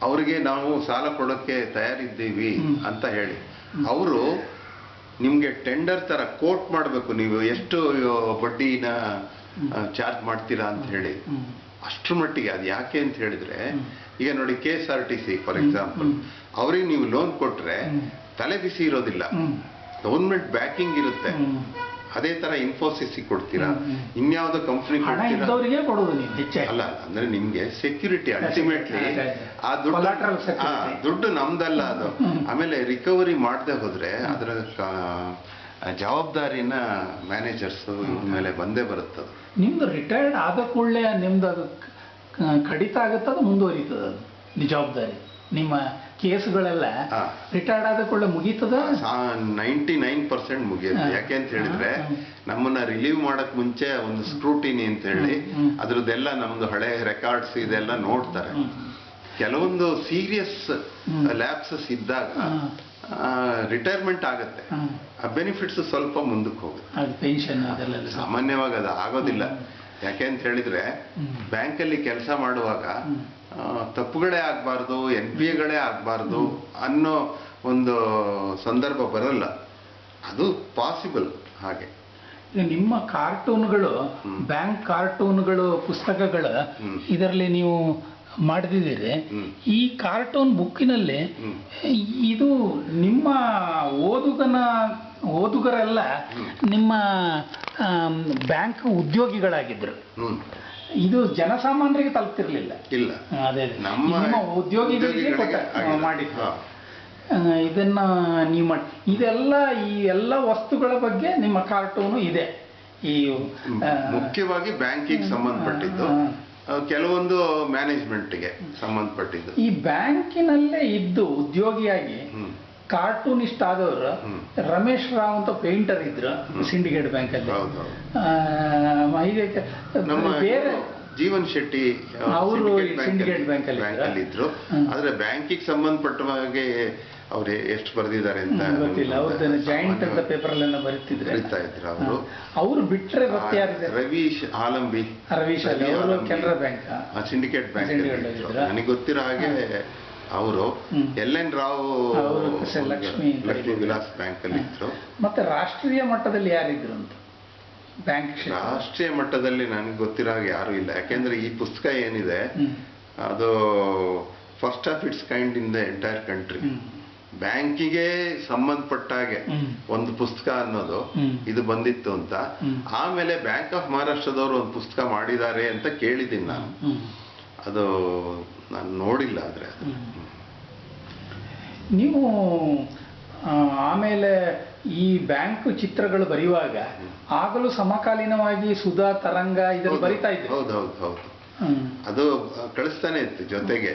ಅವರಿಗೆ ನಾವು ಸಾಲ ಕೊಡೋಕ್ಕೆ ತಯಾರಿದ್ದೀವಿ ಅಂತ ಹೇಳಿ. ಅವರು ನಿಮ್ಗೆ ಟೆಂಡರ್ ತರ ಕೋಟ್ ಮಾಡಬೇಕು ನೀವು ಎಷ್ಟು ಬಡ್ಡಿನ ಚಾರ್ಜ್ ಮಾಡ್ತೀರಾ ಅಂತ ಹೇಳಿ. ಅಷ್ಟ್ರ ಮಟ್ಟಿಗೆ ಅದು ಯಾಕೆ ಅಂತ ಹೇಳಿದ್ರೆ ಈಗ ನೋಡಿ K S R T C for example. ಅವ್ರಿಗೆ ನೀವು ಲೋನ್ ಕೊಟ್ರೆ ತಲೆ ಬಿಸಿ ಇರೋದಿಲ್ಲ. ಗೌರ್ಮೆಂಟ್ ಬ್ಯಾಕಿಂಗ್ ಇರುತ್ತೆ. ಅದೇ ತರ ಇನ್ಫೋಸಿಸ್ ಕೊಡ್ತೀರಾ. ಇನ್ಯಾವುದೋ ಕಂಪ್ನಿ ಅಲ್ಲ ಅಂದ್ರೆ ನಿಮ್ಗೆ ಸೆಕ್ಯೂರಿಟಿ ಅಲ್ಟಿಮೇಟ್ಲಿ. ಆ ದುಡ್ಡು ದುಡ್ಡು ನಮ್ದಲ್ಲ ಅದು. ಆಮೇಲೆ ರಿಕವರಿ ಮಾಡದೆ ಹೋದ್ರೆ ಅದರ ಜವಾಬ್ದಾರಿನ ಮ್ಯಾನೇಜರ್ಸ್ ಇವ್ರ ಮೇಲೆ ಬಂದೇ ಬರುತ್ತದು ನಿಮ್ದು ರಿಟೈರ್ಡ್ ಆದ ಕೂಡಲೇ ನಿಮ್ದು ಅದು ಕಡಿತ ಆಗುತ್ತದ ಮುಂದುವರಿತದ ಅದು ಜವಾಬ್ದಾರಿ ನಿಮ್ಮ ಕೇಸ್ಗಳೆಲ್ಲ ರಿಟೈರ್ಡ್ ಆದ ಕೂಡಲೇ ಮುಗೀತದ ನೈಂಟಿ ನೈನ್ ಪರ್ಸೆಂಟ್ ಮುಗಿಯುತ್ತೆ. ಯಾಕೆ ಅಂತ ಹೇಳಿದ್ರೆ ನಮ್ಮನ್ನ ರಿಲೀವ್ ಮಾಡಕ್ ಮುಂಚೆ ಒಂದು ಸ್ಕ್ರೂಟಿನಿ ಅಂತ ಹೇಳಿ. ಅದ್ರದ್ದೆಲ್ಲ ನಮ್ದು ಹಳೆ ರೆಕಾರ್ಡ್ಸ್ ಇದೆಲ್ಲ ನೋಡ್ತಾರೆ ಕೆಲವೊಂದು ಸೀರಿಯಸ್. ಲ್ಯಾಪ್ಸಸ್ ಇದ್ದಾಗ. ರಿಟೈರ್ಮೆಂಟ್ ಆಗುತ್ತೆ. ಆ ಬೆನಿಫಿಟ್ಸ್ ಸ್ವಲ್ಪ ಮುಂದಕ್ಕೆ ಹೋಗುತ್ತೆ. ಅದು ಪೆನ್ಷನ್ ಅದೆಲ್ಲ ಸಾಮಾನ್ಯವಾಗಿ ಅದು ಆಗೋದಿಲ್ಲ. ಯಾಕೆ ಅಂತ ಹೇಳಿದ್ರೆ. ಬ್ಯಾಂಕಲ್ಲಿ ಕೆಲಸ ಮಾಡುವಾಗ ತಪ್ಪುಗಳೇ ಆಗಬಾರ್ದು ಎನ್ ಪಿ ಎಗಳೇ ಆಗಬಾರ್ದು ಅನ್ನೋ ಒಂದು ಸಂದರ್ಭ ಬರಲ್ಲ. ಅದು ಪಾಸಿಬಲ್ ಹಾಗೆ. ನಿಮ್ಮ ಕಾರ್ಟೂನ್ಗಳು ಬ್ಯಾಂಕ್ ಕಾರ್ಟೂನ್ಗಳು ಪುಸ್ತಕಗಳು ಇದರಲ್ಲಿ ನೀವು ಮಾಡಿದಿದ್ದೀರಿ ಈ ಕಾರ್ಟೂನ್ ಬುಕ್ಕಿನಲ್ಲಿ ಇದು ನಿಮ್ಮ ಓದುಗನ ಓದುಗರೆಲ್ಲ ನಿಮ್ಮ ಬ್ಯಾಂಕ್ ಉದ್ಯೋಗಿಗಳಾಗಿದ್ರು. ಹ್ಮ್. ಇದು ಜನಸಾಮಾನ್ಯರಿಗೆ ತಲುಪ್ತಿರ್ಲಿಲ್ಲ. ಇಲ್ಲ. ಅದೇ. ನಮ್ಮ ಉದ್ಯೋಗಿಗಳಿಗೆ. ಮಾಡಿದ್ದು ಇದನ್ನ ನೀವು ಮಾಡಿ ಇದೆಲ್ಲ ಈ ಎಲ್ಲ ವಸ್ತುಗಳ ಬಗ್ಗೆ ನಿಮ್ಮ ಕಾರ್ಟೂನು ಇದೆ. ಈ ಮುಖ್ಯವಾಗಿ ಬ್ಯಾಂಕಿಗೆ ಸಂಬಂಧಪಟ್ಟಿದ್ದು. ಕೆಲವೊಂದು ಮ್ಯಾನೇಜ್ಮೆಂಟ್ಗೆ ಸಂಬಂಧಪಟ್ಟಿದ್ದು. ಈ ಬ್ಯಾಂಕಿನಲ್ಲೇ ಇದ್ದು ಉದ್ಯೋಗಿಯಾಗಿ ಕಾರ್ಟೂನಿಸ್ಟ್ ಆದವರು ರಮೇಶ್ ರಾವ್ ಅಂತ ಪೇಂಟರ್ ಇದ್ರು ಸಿಂಡಿಕೇಟ್ ಆ, ಹೀಗೆ ನಮ್ಮ ಬೇರೆ ಜೀವನ್ ಶೆಟ್ಟಿ ಅವರು ಸಿಂಡಿಕೇಟ್ ಬ್ಯಾಂಕ್ ಅಲ್ಲಿ- ಅಲ್ಲಿ? ಅಲ್ಲಿ ಇದ್ರು. ಆದ್ರೆ ಬ್ಯಾಂಕಿಗೆ ಸಂಬಂಧಪಟ್ಟ ಹಾಗೆ ಅವ್ರು ಎಷ್ಟು ಬರೆದಿದ್ದಾರೆ ಅಂತ ಗೊತ್ತಿಲ್ಲ. ಅವ್ರದ್ದು ಜಾಯಿಂಟ್ ಅಂತ ಸಾಮಾನ್ಯವಾಗಿ ಪೇಪರ್ ಅಲ್ಲೆಲ್ಲ ಬರೀತಿದ್ರೆ? ಬರೀತಾ ಇದ್ರು ಅವರು. ಅವರು ಬಿಟ್ರೆ ಮತ್ತೆ ಯಾರಿದ್ದಾರೆ? ರವೀಶ್ ಆಲಂಬಿ. ರವೀಶ್ ಅವರು ಕೆನರಾ ಬ್ಯಾಂಕ್. Syndicate Bank? ನನಗೆ ಗೊತ್ತಿರೋ ಹಾಗೆ ಅವರು L N Rao Lakshmi Lakshmi Vilas Bank ಅಲ್ಲಿ ಇದ್ರು. ಮತ್ತೆ ರಾಷ್ಟ್ರೀಯ ಮಟ್ಟದಲ್ಲಿ ಯಾರಿದ್ರು ಅಂತ? ಬ್ಯಾಂಕ್ ರಾಷ್ಟ್ರೀಯ ಮಟ್ಟದಲ್ಲಿ ನನಗೆ ಗೊತ್ತಿರೋ ಹಾಗೆ ಯಾರು ಇಲ್ಲ. ಯಾಕೆಂದ್ರೆ ಈ ಪುಸ್ತಕ ಏನಿದೆ ಅದು first of its kind in the entire country. ಬ್ಯಾಂಕಿಗೆ ಸಂಬಂಧಪಟ್ಟ ಹಾಗೆ ಒಂದು ಪುಸ್ತಕ ಅನ್ನೋದು ಇದು ಬಂದಿತ್ತು ಅಂತ. ಆಮೇಲೆ ಬ್ಯಾಂಕ್ ಆಫ್ ಮಹಾರಾಷ್ಟ್ರದವರು ಒಂದು ಪುಸ್ತಕ ಮಾಡಿದ್ದಾರೆ ಅಂತ ಕೇಳಿದ್ದೀನಿ ನಾನು. ಅದು ನಾನು ನೋಡಿಲ್ಲ ಆದ್ರೆ ನೀವು ಆಮೇಲೆ ಈ ಬ್ಯಾಂಕ್ ಚಿತ್ರಗಳು ಬರೆಯುವಾಗ ಆಗಲೂ ಸಮಕಾಲೀನವಾಗಿ ಸುಧಾ ತರಂಗ ಇದನ್ನು ಬರಿತಾ ಇದ್ದೆ ಹೌದು ಹೌದು ಹೌದು. ಅದು ಕಳಿಸ್ತಾನೆ ಇತ್ತು ಜೊತೆಗೆ.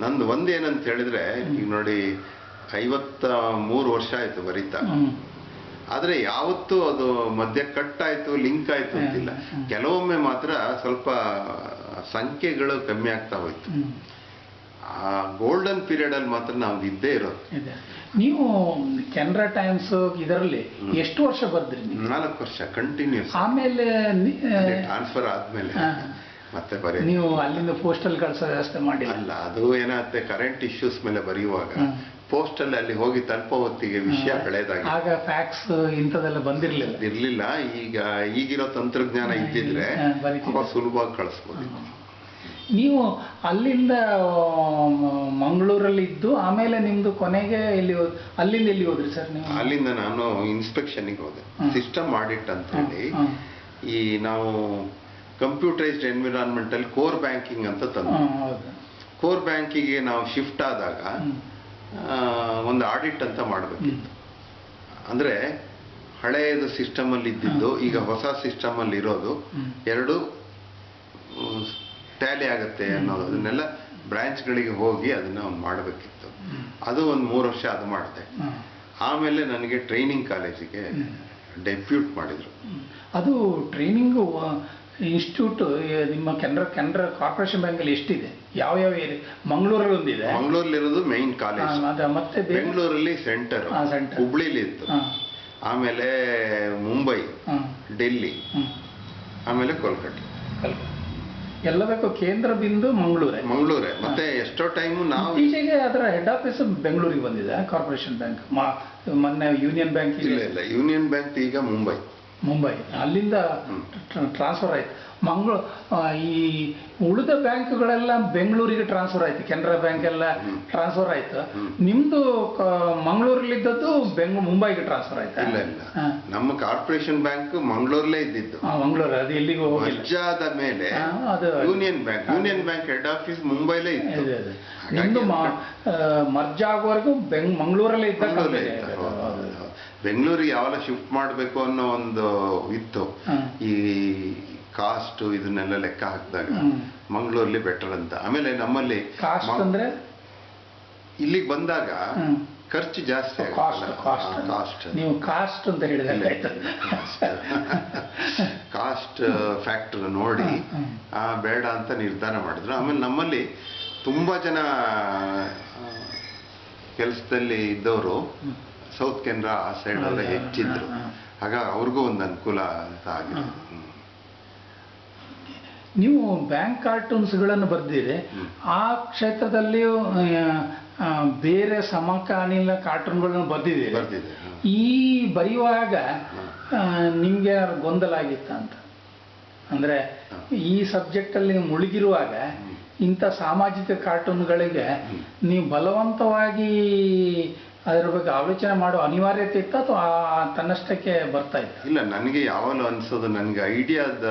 ನಂದು ಒಂದೇನಂತ ಹೇಳಿದ್ರೆ ಈಗ ನೋಡಿ ಐವತ್ತ ಮೂರು ವರ್ಷ ಆಯ್ತು ಬರೀತಾ. ಆದ್ರೆ ಯಾವತ್ತೂ ಅದು ಮಧ್ಯ ಕಟ್ ಆಯ್ತು ಲಿಂಕ್ ಆಯ್ತು ಅಂತಿಲ್ಲ. ಕೆಲವೊಮ್ಮೆ ಮಾತ್ರ ಸ್ವಲ್ಪ ಸಂಖ್ಯೆಗಳು ಕಮ್ಮಿ ಆಗ್ತಾ ಹೋಯ್ತು. ಆ ಗೋಲ್ಡನ್ ಪೀರಿಯಡ್ ಅಲ್ಲಿ ಮಾತ್ರ ನಾವು ಇದ್ದೇ ಇರೋದು. ನೀವು ಕೆನರಾ ಟೈಮ್ಸ್ ಇದರಲ್ಲಿ ಎಷ್ಟು ವರ್ಷ ಬರ್ದ್ರಿ ನಾಲ್ಕು ವರ್ಷ ಕಂಟಿನ್ಯೂಸ್ ಆಮೇಲೆ ಟ್ರಾನ್ಸ್ಫರ್ ಆದ್ಮೇಲೆ. ಮತ್ತೆ ಬರೀ ನೀವು ಅಲ್ಲಿಂದ ಪೋಸ್ಟಲ್ ಕಳಿಸೋ ವ್ಯವಸ್ಥೆ ಮಾಡಿ ಅಲ್ಲ ಅದು ಏನಾಗುತ್ತೆ ಕರೆಂಟ್ ಇಶ್ಯೂಸ್ ಮೇಲೆ ಬರೆಯುವಾಗ. ಪೋಸ್ಟಲ್ ಅಲ್ಲಿ ಹೋಗಿ ತಲುಪೋ ಹೊತ್ತಿಗೆ ವಿಷಯ ಹಳೇದಾಗಿ ಆಗ ಫ್ಯಾಕ್ಸ್ ಇಂಥದೆಲ್ಲ ಬಂದಿರಲಿಲ್ಲ. ಇರಲಿಲ್ಲ. ಈಗ ಈಗಿರೋ ತಂತ್ರಜ್ಞಾನ ಇದ್ದಿದ್ರೆ ಸುಲಭವಾಗಿ ಕಳಿಸ್ಬೋದು. ನೀವು ಅಲ್ಲಿಂದ ಮಂಗಳೂರಲ್ಲಿ ಇದ್ದು ಆಮೇಲೆ ನಿಮ್ದು ಕೊನೆಗೆ ಇಲ್ಲಿ ಅಲ್ಲಿಂದ ಎಲ್ಲಿ ಹೋದ್ರಿ ಸರ್ ನೀವು? ಅಲ್ಲಿಂದ ನಾನು ಇನ್ಸ್ಪೆಕ್ಷನ್ಗೆ ಹೋದೆ. ಸಿಸ್ಟಮ್ ಆಡಿಟ್ ಅಂತ ಹೇಳಿ. ಈ ನಾವು ಕಂಪ್ಯೂಟರೈಸ್ಡ್ ಎನ್ವಿರಾನ್ಮೆಂಟಲ್ಲಿ ಕೋರ್ ಬ್ಯಾಂಕಿಂಗ್ ಅಂತ ತಂದು ಕೋರ್ ಬ್ಯಾಂಕಿಗೆ ನಾವು ಶಿಫ್ಟ್ ಆದಾಗ ಒಂದು ಆಡಿಟ್ ಅಂತ ಮಾಡಬೇಕಿತ್ತು ಅಂದ್ರೆ ಹಳೆಯದು ಸಿಸ್ಟಮ್ ಅಲ್ಲಿ ಇದ್ದಿದ್ದು ಈಗ ಹೊಸ ಸಿಸ್ಟಮ್ ಅಲ್ಲಿ ಇರೋದು ಎರಡು ಟ್ಯಾಲಿ ಆಗುತ್ತೆ ಅನ್ನೋದು. ಅದನ್ನೆಲ್ಲ ಬ್ರಾಂಚ್ಗಳಿಗೆ ಹೋಗಿ ಅದನ್ನ ಮಾಡಬೇಕಿತ್ತು. ಅದು ಒಂದು ಮೂರು ವರ್ಷ ಅದು ಮಾಡಿದೆ. ಆಮೇಲೆ ನನಗೆ ಟ್ರೈನಿಂಗ್ ಕಾಲೇಜಿಗೆ ಡೆಪ್ಯೂಟ್ ಮಾಡಿದ್ರು. ಅದು ಟ್ರೈನಿಂಗ್ ಇನ್ಸ್ಟಿಟ್ಯೂಟ್ ನಿಮ್ಮ ಕೆನರಾ ಕೆನರಾ ಕಾರ್ಪೊರೇಷನ್ ಬ್ಯಾಂಕಲ್ಲಿ ಎಷ್ಟಿದೆ? ಯಾವ ಯಾವ ಏರಿಯಾ? ಮಂಗಳೂರಲ್ಲಿ ಒಂದಿದೆ ಮಂಗಳೂರಲ್ಲಿರೋದು ಮೈನ್ ಕಾಲೇಜ್ ಅದ ಮತ್ತೆ ಬೇರೆ? ಬೆಂಗಳೂರಲ್ಲಿ ಸೆಂಟರ್ ಹಾ, center. ಹುಬ್ಳಿಲಿ ಇತ್ತು ಹಾ, ಆಮೇಲೆ ಮುಂಬೈ ಹಾ, ಡೆಲ್ಲಿ ಹ್ಮ್. ಆಮೇಲೆ ಕೋಲ್ಕತ್ತಾ. ಎಲ್ಲ ಎಲ್ಲದಕ್ಕೂ ಕೇಂದ್ರ ಬಿಂದು ಮಂಗಳೂರೇ. ಮಂಗಳೂರೇ. ಮತ್ತೆ ಎಷ್ಟೋ ಟೈಮು ನಾವು ಇತ್ತೀಚೆಗೆ ಅದರ ಹೆಡ್ ಆಫೀಸ್ ಬೆಂಗಳೂರಿಗೆ ಬಂದಿದೆ ಕಾರ್ಪೊರೇಷನ್ ಬ್ಯಾಂಕ್ ಮೊನ್ನೆ ಯೂನಿಯನ್ ಬ್ಯಾಂಕ್ ಇಲ್ಲ ಇಲ್ಲ. ಯೂನಿಯನ್ ಬ್ಯಾಂಕ್ ಈಗ ಮುಂಬೈ. ಮುಂಬೈ. ಅಲ್ಲಿಂದ ಟ್ರಾನ್ಸ್ಫರ್ ಆಯ್ತು. ಮಂಗಳ ಈ ಉಳಿದ ಬ್ಯಾಂಕ್ಗಳೆಲ್ಲ ಬೆಂಗಳೂರಿಗೆ ಟ್ರಾನ್ಸ್ಫರ್ ಆಯ್ತು. ಕೆನರಾ ಬ್ಯಾಂಕ್ ಎಲ್ಲ ಟ್ರಾನ್ಸ್ಫರ್ ಆಯ್ತು. ನಿಮ್ಮದು ಮಂಗಳೂರಲ್ಲಿದ್ದದ್ದು ಬೆಂಗ್ ಮುಂಬೈಗೆ ಟ್ರಾನ್ಸ್ಫರ್ ಆಯ್ತಾ? ಇಲ್ಲ ಇಲ್ಲ. ನಮ್ಮ ಕಾರ್ಪೊರೇಷನ್ ಬ್ಯಾಂಕ್ ಮಂಗಳೂರಲ್ಲೇ ಇದ್ದಿದ್ದು. ಮಂಗಳೂರು ಅದು ಎಲ್ಲಿಗೂ ಹೋಗಿಲ್ಲ. ಮಜ್ಜಾದ ಮೇಲೆ ಅದು Union Bank Union Bank head office ಮುಂಬೈಲೇ ಇತ್ತು. ನಿಮ್ಮದು ಮರ್ಜ್ ಆಗುವವರೆಗೂ ಬೆಂಗ್ ಮಂಗಳೂರಲ್ಲೇ ಇದ್ದ ಬೆಂಗಳೂರಿಗೆ ಯಾವಾಗ ಶಿಫ್ಟ್ ಮಾಡಬೇಕು ಅನ್ನೋ ಒಂದು ಇತ್ತು. ಈ ಕಾಸ್ಟ್ ಇದನ್ನೆಲ್ಲ ಲೆಕ್ಕ ಹಾಕಿದಾಗ. ಮಂಗಳೂರಲ್ಲಿ ಬೆಟರ್ ಅಂತ. ಆಮೇಲೆ ನಮ್ಮಲ್ಲಿ ಇಲ್ಲಿಗೆ ಬಂದಾಗ ಖರ್ಚು ಜಾಸ್ತಿ ಕಾಸ್ಟ್ ನೀವು ಕಾಸ್ಟ್ ಅಂತ ಹೇಳಿದ್ರೆ ಕಾಸ್ಟ್ ಫ್ಯಾಕ್ಟರ್ ನೋಡಿ ಬೇಡ ಅಂತ ನಿರ್ಧಾರ ಮಾಡಿದ್ರು. ಆಮೇಲೆ ನಮ್ಮಲ್ಲಿ ತುಂಬಾ ಜನ ಕೆಲಸದಲ್ಲಿ ಇದ್ದವರು. ಸೌತ್ ಕೆನರಾ ಆ ಸೈಡ್ ಅವರೇ ಹೆಚ್ಚಿದ್ರು. ಆಗ ಅವ್ರಿಗೂ ಒಂದು ಅನುಕೂಲ ಅಂತ ಆಗಿದೆ ನೀವು ಬ್ಯಾಂಕ್ ಕಾರ್ಟೂನ್ಸ್ಗಳನ್ನು ಬರ್ದಿರಿ. ಆ ಕ್ಷೇತ್ರದಲ್ಲಿಯೂ ಬೇರೆ ಸಮಕಾಲೀನ ಕಾರ್ಟೂನ್ಗಳನ್ನು ಗಳನ್ನು ಬರ್ದಿದೆ. ಈ ಬರೆಯುವಾಗ. ನಿಮಗೆ ಗೊಂದಲ ಆಗಿತ್ತ ಅಂತ ಅಂದ್ರೆ ಈ ಸಬ್ಜೆಕ್ಟ್ ಅಲ್ಲಿ ನೀವು ಮುಳುಗಿರುವಾಗ. ಇಂಥ ಸಾಮಾಜಿಕ ಕಾರ್ಟೂನ್ಗಳಿಗೆ. ನೀವು ಬಲವಂತವಾಗಿ ಅದರ ಬಗ್ಗೆ ಆಲೋಚನೆ ಮಾಡೋ ಅನಿವಾರ್ಯತೆ ಇತ್ತು ಅಥವಾ ತನ್ನಷ್ಟಕ್ಕೆ ಬರ್ತಾ ಇತ್ತು? ಇಲ್ಲ ನನಗೆ ಯಾವಾಗಲೂ ಅನ್ಸೋದು ನನಗೆ ಐಡಿಯಾದ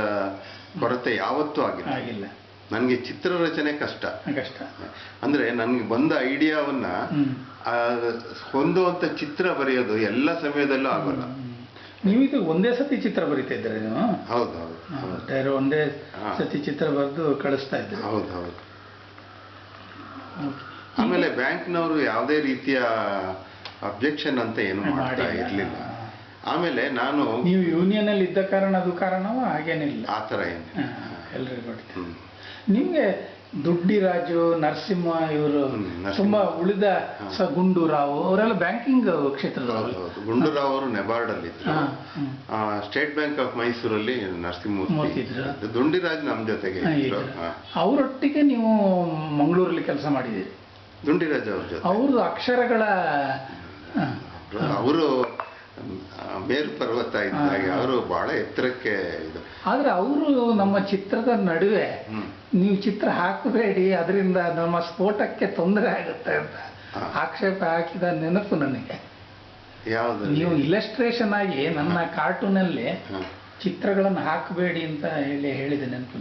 ಕೊರತೆ ಯಾವತ್ತೂ ಆಗಿಲ್ಲ. ಆಗಿಲ್ಲ. ನನಗೆ ಚಿತ್ರರಚನೆ ಕಷ್ಟ. ಕಷ್ಟ. ಅಂದರೆ ನನಗೆ ಬಂದ ಐಡಿಯಾವನ್ನ ಹೊಂದುವಂಥ ಚಿತ್ರ ಬರೆಯೋದು ಎಲ್ಲ ಸಮಯದಲ್ಲೂ ಆಗೋಲ್ಲ. ನೀವೀಗ ನೀವು ಇದು ಒಂದೇ ಸತಿ ಚಿತ್ರ ಬರಿತಾ ಇದ್ದಾರೆ ನೀವು? ಹೌದು ಹೌದು ಒಂದೇ. ಸತಿ ಚಿತ್ರ ಬರೆದು ಕಳಿಸ್ತಾ ಇದ್ದೀರಿ? ಹೌದು ಹೌದು. ಆಮೇಲೆ ಬ್ಯಾಂಕ್ನವರು ಯಾವುದೇ ರೀತಿಯ ಅಬ್ಜೆಕ್ಷನ್ ಅಂತ ಏನು ಮಾಡ್ತಾ. ಇರಲಿಲ್ಲ ಆಮೇಲೆ ನಾನು ನೀವು ಯೂನಿಯನ್ ಅಲ್ಲಿ ಇದ್ದ ಕಾರಣ ಅದು ಕಾರಣವೋ ಹಾಗೇನಿಲ್ಲ ಆ ಥರ ಏನು ಎಲ್ಲರಿಗೂ ಹ್ಮ್. ನಿಮ್ಗೆ ದುಡ್ಡಿರಾಜು ನರಸಿಂಹ ಇವರು ತುಂಬಾ ಉಳಿದ. ಸ ಗುಂಡೂರಾವ್ ಅವರೆಲ್ಲ ಬ್ಯಾಂಕಿಂಗ್ ಕ್ಷೇತ್ರದವರು ಗುಂಡೂರಾವ್ ಅವರು ನೆಬಾರ್ಡ್ ಇದ್ರು ಹಾ, ಹ್ಮ್. ಸ್ಟೇಟ್ ಬ್ಯಾಂಕ್ ಆಫ್ ಮೈಸೂರಲ್ಲಿ ನರಸಿಂಹಮೂರ್ತಿ ಮೂರ್ತಿ ಇದ್ರು. ಇದ್ರು. ದುಂಡಿರಾಜ್ ನಮ್ಮ ಜೊತೆಗೆ ಇದ್ರು ಇದ್ರು. ಅವರೊಟ್ಟಿಗೆ ನೀವು ಮಂಗಳೂರಲ್ಲಿ ಕೆಲಸ ಮಾಡಿದ್ದೀರಿ ದುಂಡಿರಾಜ್ ಅವ್ರ ಜೊತೆ. ಅವ್ರದ್ದು ಅಕ್ಷರಗಳ ಅವರು ಮೇರು ಪರ್ವತ ಇದ್ದಾಗೆ. ಅವರು ಬಹಳ ಎತ್ತರಕ್ಕೆ ಇದು. ಆದ್ರೆ ಅವರು ನಮ್ಮ ಚಿತ್ರದ ನಡುವೆ ನೀವು ಚಿತ್ರ ಹಾಕಬೇಡಿ ಅದರಿಂದ ನಮ್ಮ ಸ್ಫೋಟಕ್ಕೆ ತೊಂದರೆ ಆಗುತ್ತೆ ಅಂತ ಆಕ್ಷೇಪ ಹಾಕಿದ ನೆನಪು ನನಗೆ. ಯಾವುದು? ನೀವು ಇಲಸ್ಟ್ರೇಷನ್ ಆಗಿ ನನ್ನ ಕಾರ್ಟೂನಲ್ಲಿ. ಚಿತ್ರಗಳನ್ನು ಹಾಕಬೇಡಿ ಅಂತ ಹೇಳಿ ಹೇಳಿದೆ ನೆನಪು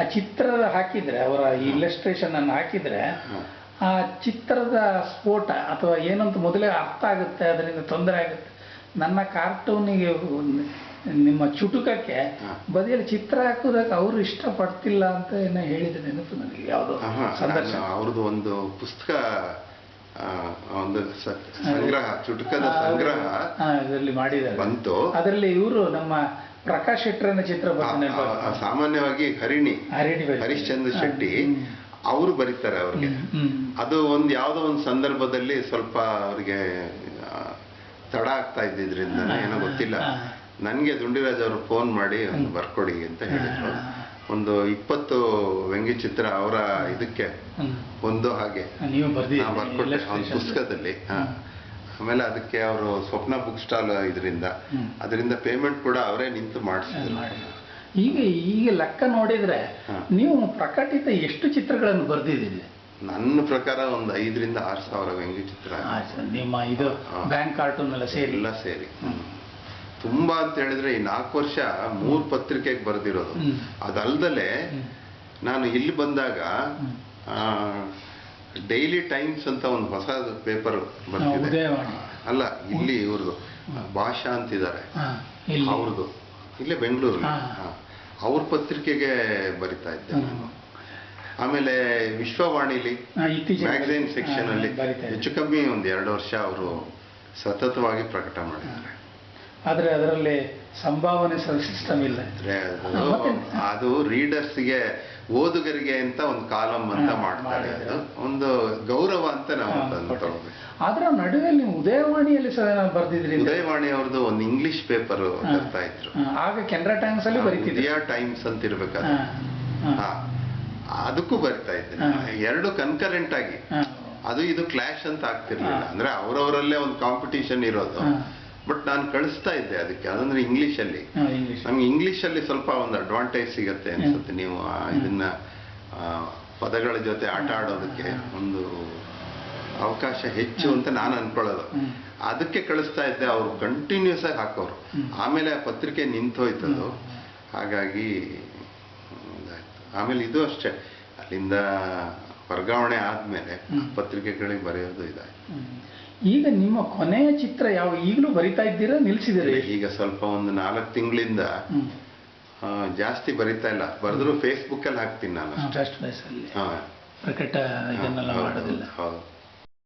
ಆ ಚಿತ್ರ ಹಾಕಿದ್ರೆ ಅವರ ಇಲಸ್ಟ್ರೇಷನ್ ಅನ್ನು ಹಾಕಿದ್ರೆ. ಆ ಚಿತ್ರದ ಸ್ಫೋಟ ಅಥವಾ ಏನಂತ ಮೊದಲೇ ಅರ್ಥ ಆಗುತ್ತೆ ಅದರಿಂದ ತೊಂದರೆ ಆಗುತ್ತೆ. ನನ್ನ ಕಾರ್ಟೂನಿಗೆ ನಿಮ್ಮ ಚುಟುಕಕ್ಕೆ. ಬದಿಯಲ್ಲಿ ಚಿತ್ರ ಹಾಕೋದಕ್ಕೆ ಅವರು ಇಷ್ಟಪಡ್ತಿಲ್ಲ ಅಂತ ಏನೋ ಹೇಳಿದ ನೆನಪು ನನಗೆ ಯಾವುದೋ ಸಂದರ್ಶನ. ಅವ್ರದ್ದು ಒಂದು ಪುಸ್ತಕ ಒಂದು ಸಂಗ್ರಹ ಚುಟುಕದ ಸಂಗ್ರಹ ಇದರಲ್ಲಿ ಮಾಡಿದ್ದಾರೆ. ಬಂತು. ಅದರಲ್ಲಿ ಇವರು ನಮ್ಮ ಪ್ರಕಾಶ್ ಶೆಟ್ಟರನ್ನ ಚಿತ್ರ ಸಾಮಾನ್ಯವಾಗಿ ಹರಿಣಿ ಹರಿಣಿ ಹರಿಶ್ಚಂದ್ರ ಶೆಟ್ಟಿ. ಅವರು ಬರೀತಾರೆ ಅವ್ರಿಗೆ. ಅದು ಒಂದು ಯಾವುದೋ ಒಂದು ಸಂದರ್ಭದಲ್ಲಿ ಸ್ವಲ್ಪ ಅವ್ರಿಗೆ ತಡ ಆಗ್ತಾ ಇದ್ದಿದ್ರಿಂದ ಏನೋ ಗೊತ್ತಿಲ್ಲ. ನನಗೆ ದುಂಡಿರಾಜ್ ಅವರು ಫೋನ್ ಮಾಡಿ ಒಂದು ಬರ್ಕೊಡಿ ಅಂತ ಹೇಳಿದ್ರು. ಒಂದು ಇಪ್ಪತ್ತು ವ್ಯಂಗ್ಯಚಿತ್ರ ಅವರ ಇದಕ್ಕೆ. ಒಂದು ಹಾಗೆ. ಬರ್ಕೊಟ್ಟೆ ಒಂದು ಪುಸ್ತಕದಲ್ಲಿ. ಹಾ. ಆಮೇಲೆ ಅದಕ್ಕೆ ಅವರು ಸ್ವಪ್ನ ಬುಕ್ ಸ್ಟಾಲ್ ಇದರಿಂದ. ಅದರಿಂದ ಪೇಮೆಂಟ್ ಕೂಡ ಅವರೇ ನಿಂತು ಮಾಡಿಸಿದ್ರು. ಮಾಡಿ. ಈಗ ಈಗ ಲೆಕ್ಕ ನೋಡಿದ್ರೆ ನೀವು ಪ್ರಕಟಿತ ಎಷ್ಟು ಚಿತ್ರಗಳನ್ನು ಬರ್ದಿದ್ದೀರಿ? ನನ್ನ ಪ್ರಕಾರ ಒಂದು ಐದರಿಂದ ಆರು ಸಾವಿರ ವ್ಯಂಗ್ಯಚಿತ್ರ ಚಿತ್ರ. ನಿಮ್ಮ ಇದು ಬ್ಯಾಂಕ್ ಕಾರ್ಟೂನ್ ಎಲ್ಲ ಸೇರಿ. ಎಲ್ಲ ಸೇರಿ. ತುಂಬಾ ಅಂತ ಹೇಳಿದ್ರೆ ಈ ನಾಲ್ಕು ವರ್ಷ ಮೂರು ಪತ್ರಿಕೆಗೆ ಬರೆದಿರೋದು. ಅದಲ್ದಲೆ ನಾನು ಇಲ್ಲಿ ಬಂದಾಗ. ಡೈಲಿ ಟೈಮ್ಸ್ ಅಂತ ಒಂದು ಹೊಸ ಪೇಪರ್ ಬರ್ತಿದೆ. ಅಲ್ಲ ಇಲ್ಲಿ ಇವ್ರದ್ದು ಭಾಷಾ ಅಂತಿದ್ದಾರೆ. ಅವ್ರದ್ದು. ಇಲ್ಲೇ ಬೆಂಗಳೂರು. ಅವ್ರ ಪತ್ರಿಕೆಗೆ ಬರಿತಾ ಇದ್ದೆ ನಾನು ಆಮೇಲೆ ವಿಶ್ವವಾಣಿಲಿ ಮ್ಯಾಗಝೈನ್ ಸೆಕ್ಷನ್ ಅಲ್ಲಿ ಹೆಚ್ಚು ಕಮ್ಮಿ ಒಂದು ಎರಡು ವರ್ಷ ಅವರು ಸತತವಾಗಿ ಪ್ರಕಟ ಮಾಡಿದ್ದಾರೆ ಆದ್ರೆ ಅದರಲ್ಲಿ ಸಂಭಾವನೆ ಸಿಸ್ಟಮ್ ಇಲ್ಲ ಅದು? ರೀಡರ್ಸ್ಗೆ ಓದುಗರಿಗೆ ಅಂತ ಒಂದು ಕಾಲಮ್ ಅಂತ ಮಾಡ್ತಾರೆ. ಅದು ಒಂದು ಗೌರವ ಅಂತ ನಾವು ತಗೋಬೇಕು ಆದ್ರೆ ನಡುವೆ ನೀವು ಉದಯವಾಣಿಯಲ್ಲಿ ಸಹ ಬರ್ದಿದ್ರಿ ಉದಯವಾಣಿ ಅವ್ರದ್ದು ಒಂದು ಇಂಗ್ಲಿಷ್ ಪೇಪರ್ ಬರ್ತಾ ಇದ್ರು. ಆಗ ಕೆನರಾ ಟೈಮ್ಸ್ ಅಲ್ಲಿ ಬರೀತಿದ್ರು. ಇಂಡಿಯಾ ಟೈಮ್ಸ್ ಅಂತ ಇರ್ಬೇಕಾದ್ರೆ. ಅದಕ್ಕೂ ಬರಿತಾ ಇದ್ದೆ ಎರಡು ಕನ್ಕರೆಂಟ್ ಆಗಿ. ಅದು ಇದು ಕ್ಲಾಶ್ ಅಂತ ಆಗ್ತಿರ್ಲಿಲ್ಲ. ಅಂದ್ರೆ ಅವರವರಲ್ಲೇ ಒಂದು ಕಾಂಪಿಟಿಷನ್ ಇರೋದು. ಬಟ್ ನಾನು ಕಳಿಸ್ತಾ ಇದ್ದೆ ಅದಕ್ಕೆ. ಅದಂದ್ರೆ ಇಂಗ್ಲಿಷ್ ಅಲ್ಲಿ. ನಮ್ಗೆ ಇಂಗ್ಲಿಷ್ ಅಲ್ಲಿ ಸ್ವಲ್ಪ ಒಂದು ಅಡ್ವಾಂಟೇಜ್ ಸಿಗತ್ತೆ ಅನ್ಸುತ್ತೆ. ನೀವು ಇದನ್ನ ಪದಗಳ ಜೊತೆ ಆಟ ಆಡೋದಕ್ಕೆ ಒಂದು ಅವಕಾಶ ಹೆಚ್ಚು ಅಂತ ನಾನು ಅನ್ಕೊಳ್ಳೋದು. ಅದಕ್ಕೆ ಕಳಿಸ್ತಾ ಇದ್ದೆ ಅವ್ರು ಕಂಟಿನ್ಯೂಸ್ ಆಗಿ ಹಾಕೋರು. ಆಮೇಲೆ ಆ ಪತ್ರಿಕೆ ನಿಂತೋಯ್ತದು ಹಾಗಾಗಿ ಆಮೇಲೆ ಇದು ಅಷ್ಟೇ. ಅಲ್ಲಿಂದ ವರ್ಗಾವಣೆ ಆದ್ಮೇಲೆ ಪತ್ರಿಕೆಗಳಿಗೆ ಬರೆಯೋದು ಇದಾಯ್ತು. ಈಗ ನಿಮ್ಮ ಕೊನೆಯ ಚಿತ್ರ ಯಾವ ಈಗಲೂ ಬರಿತಾ ಇದ್ದೀರಾ ನಿಲ್ಸಿದ್ದೀರಿ ಈಗ ಸ್ವಲ್ಪ ಒಂದು ನಾಲ್ಕು ತಿಂಗಳಿಂದ ಜಾಸ್ತಿ ಬರಿತಾ ಇಲ್ಲ. ಬರೆದ್ರು ಫೇಸ್ಬುಕ್ ಅಲ್ಲಿ ಹಾಕ್ತೀನಿ ನಾನು. ಪ್ರಕಟ ಇದನ್ನೆಲ್ಲ ಮಾಡೋದಿಲ್ಲ. ಹೌದು.